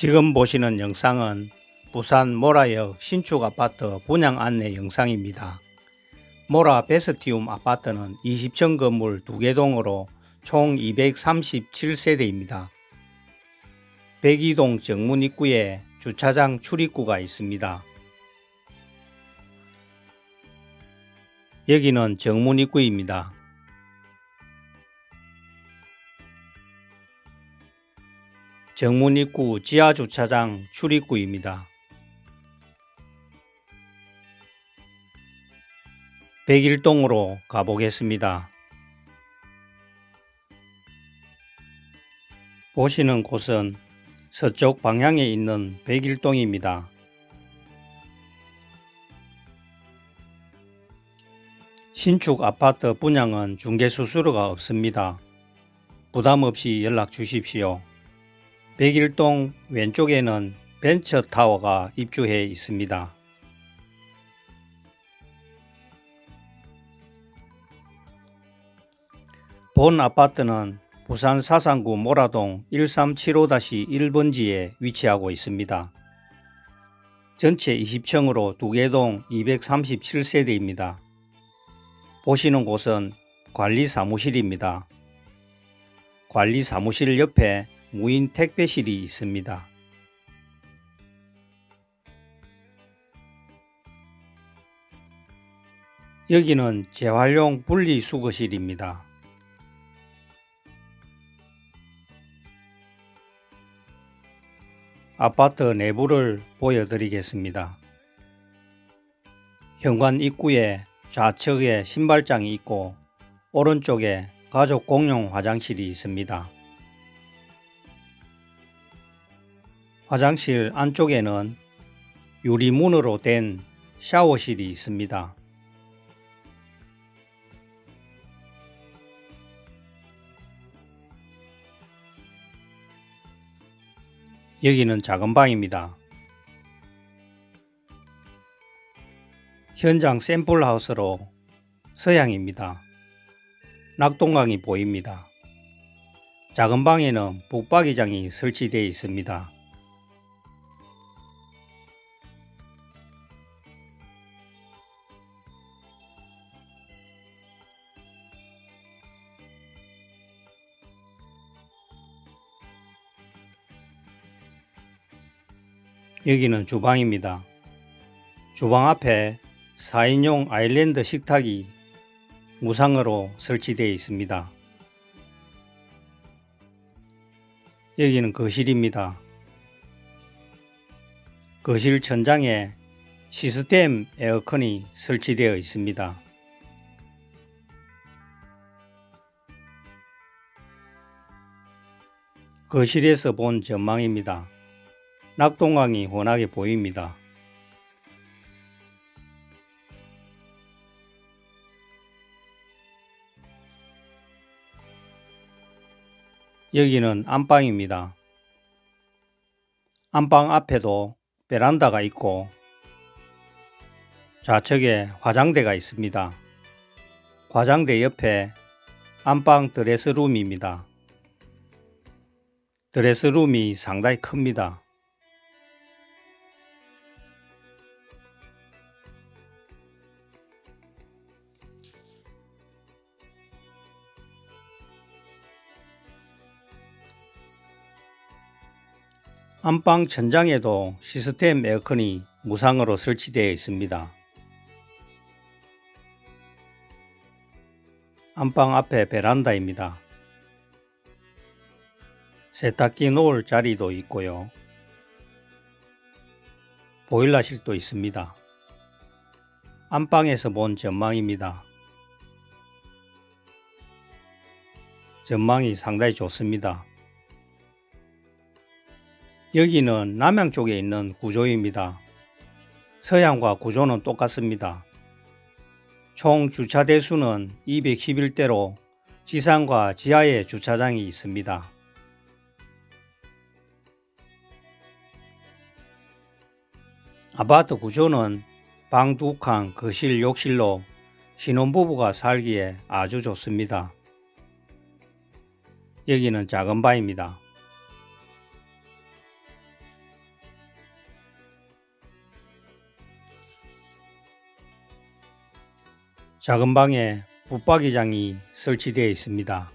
지금 보시는 영상은 부산 모라역 신축 아파트 분양 안내 영상입니다. 모라 베스티움 아파트는 20층 건물 2개 동으로 총 237세대입니다. 백이동 정문 입구에 주차장 출입구가 있습니다. 여기는 정문 입구입니다. 정문 입구 지하 주차장 출입구입니다. 101동으로 가보겠습니다. 보시는 곳은 서쪽 방향에 있는 101동입니다. 신축 아파트 분양은 중개수수료가 없습니다. 부담 없이 연락 주십시오. 101동 왼쪽에는 벤처타워가 입주해 있습니다. 본 아파트는 부산 사상구 모라동 1375-1번지에 위치하고 있습니다. 전체 20층으로 2개 동 237세대입니다. 보시는 곳은 관리 사무실입니다. 관리 사무실 옆에 무인 택배실이 있습니다. 여기는 재활용 분리수거실입니다. 아파트 내부를 보여드리겠습니다. 현관 입구에 좌측에 신발장이 있고 오른쪽에 가족 공용 화장실이 있습니다. 화장실 안쪽에는 유리문으로 된 샤워실이 있습니다. 여기는 작은 방입니다. 현장 샘플 하우스로 서양입니다. 낙동강이 보입니다. 작은 방에는 북박이장이 설치되어 있습니다. 여기는 주방입니다. 주방 앞에 4인용 아일랜드 식탁이 무상으로 설치되어 있습니다. 여기는 거실입니다. 거실 천장에 시스템 에어컨이 설치되어 있습니다. 거실에서 본 전망입니다. 낙동강이 훤하게 보입니다. 여기는 안방입니다. 안방 앞에도 베란다가 있고 좌측에 화장대가 있습니다. 화장대 옆에 안방 드레스룸입니다. 드레스룸이 상당히 큽니다. 안방 천장에도 시스템 에어컨이 무상으로 설치되어 있습니다. 안방 앞에 베란다입니다. 세탁기 놓을 자리도 있고요. 보일러실도 있습니다. 안방에서 본 전망입니다. 전망이 상당히 좋습니다. 여기는 남양 쪽에 있는 구조입니다. 서양과 구조는 똑같습니다. 총 주차 대수는 211대로 지상과 지하에 주차장이 있습니다. 아파트 구조는 방 두 칸, 거실, 욕실로 신혼부부가 살기에 아주 좋습니다. 여기는 작은 바입니다. 작은 방에 붙박이장이 설치되어 있습니다.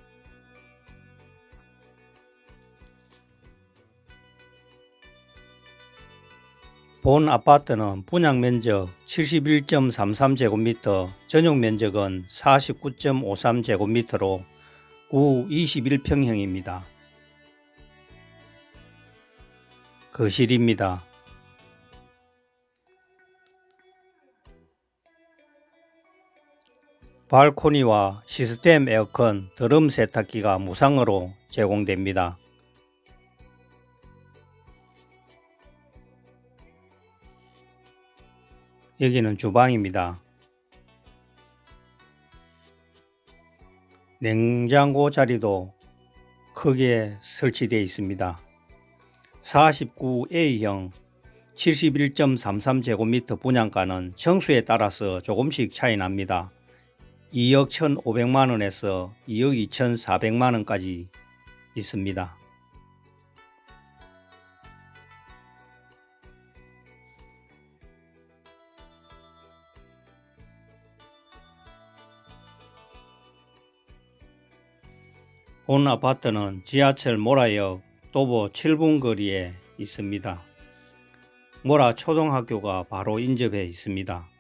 본 아파트는 분양 면적 71.33제곱미터, 전용 면적은 49.53제곱미터로 구 21평형입니다. 거실입니다. 발코니와 시스템 에어컨, 드럼 세탁기가 무상으로 제공됩니다. 여기는 주방입니다. 냉장고 자리도 크게 설치되어 있습니다. 49A형 71.33제곱미터 분양가는 청수에 따라서 조금씩 차이 납니다. 2억 1,500만 원에서 2억 2,400만 원까지 있습니다. 본 아파트는 지하철 모라역 도보 7분 거리에 있습니다. 모라 초등학교가 바로 인접해 있습니다.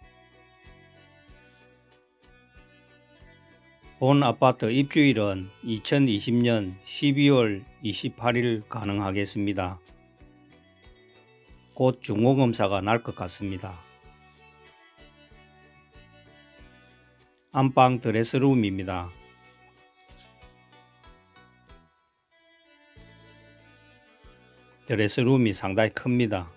본 아파트 입주일은 2020년 12월 28일 가능하겠습니다. 곧 중공검사가 날 것 같습니다. 안방 드레스룸입니다. 드레스룸이 상당히 큽니다.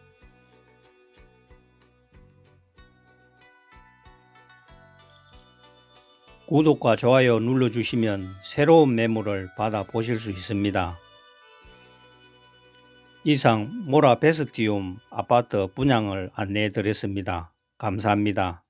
구독과 좋아요 눌러주시면 새로운 매물을 받아 보실 수 있습니다. 이상 모라 베스티움 아파트 분양을 안내해 드렸습니다. 감사합니다.